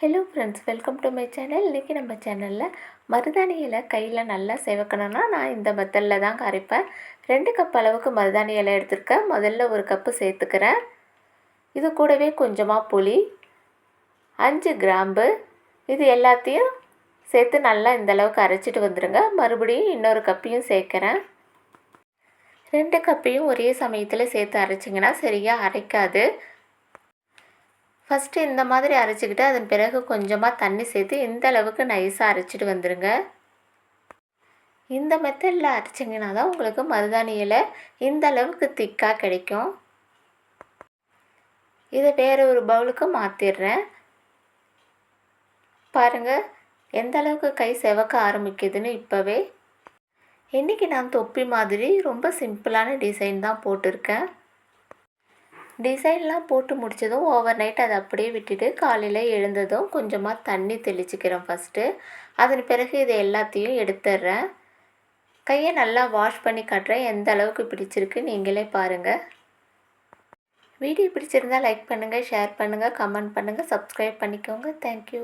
Hello friends welcome to my channel இன்றைக்கி நம்ம சேனலில் மருதாணி இலை கையில் நல்லா சிவக்கணும்னா நான் இந்த மெத்தடில் தான் அரைப்பேன். ரெண்டு கப் அளவுக்கு மருதாணி இலை எடுத்திருக்கேன். முதல்ல ஒரு கப்பு சேர்த்துக்கிறேன். இது கூடவே கொஞ்சமாக புளி அஞ்சு கிராம்பு இது எல்லாத்தையும் சேர்த்து நல்லா இந்த அளவுக்கு அரைச்சிட்டு வந்துடுங்க மறுபடியும் இன்னொரு கப்பையும் சேர்க்குறேன். ரெண்டு கப்பையும் ஒரே சமயத்தில் சேர்த்து அரைச்சிங்கன்னா சரியாக அரைக்காது. ஃபஸ்ட்டு இந்த மாதிரி அரைச்சிக்கிட்டு அதன் பிறகு கொஞ்சமாக தண்ணி சேர்த்து இந்த அளவுக்கு நைஸாக அரைச்சிட்டு வந்துடுங்க இந்த மெத்தடில் அரைச்சிங்கன்னா தான் உங்களுக்கு மருதாணி இலை இந்த அளவுக்கு திக்காக கிடைக்கும். இதை வேறு ஒரு பவுலுக்கு மாற்றிடுறேன் பாருங்கள் எந்த அளவுக்கு கை செவக்க ஆரம்பிக்குதுன்னு இப்போவே. இன்றைக்கி நான் தொப்பி மாதிரி ரொம்ப சிம்பிளான டிசைன் தான் போட்டிருக்கேன். டிசைன்லாம் போட்டு முடித்ததும் ஓவர் நைட் அதை அப்படியே விட்டுட்டு காலையில் எழுந்ததும் கொஞ்சமாக தண்ணி தெளிச்சுக்கிறேன் ஃபஸ்ட்டு அதன் பிறகு இதை எல்லாத்தையும் எடுத்துடுறேன். கையை நல்லா வாஷ் பண்ணி காட்டுறேன். எந்த அளவுக்கு பிடிச்சிருக்கு நீங்களே பாருங்கள் வீடியோ பிடிச்சிருந்தால் லைக் பண்ணுங்கள் ஷேர் பண்ணுங்கள் கமெண்ட் பண்ணுங்கள் சப்ஸ்கிரைப் பண்ணிக்கோங்க. தேங்க்யூ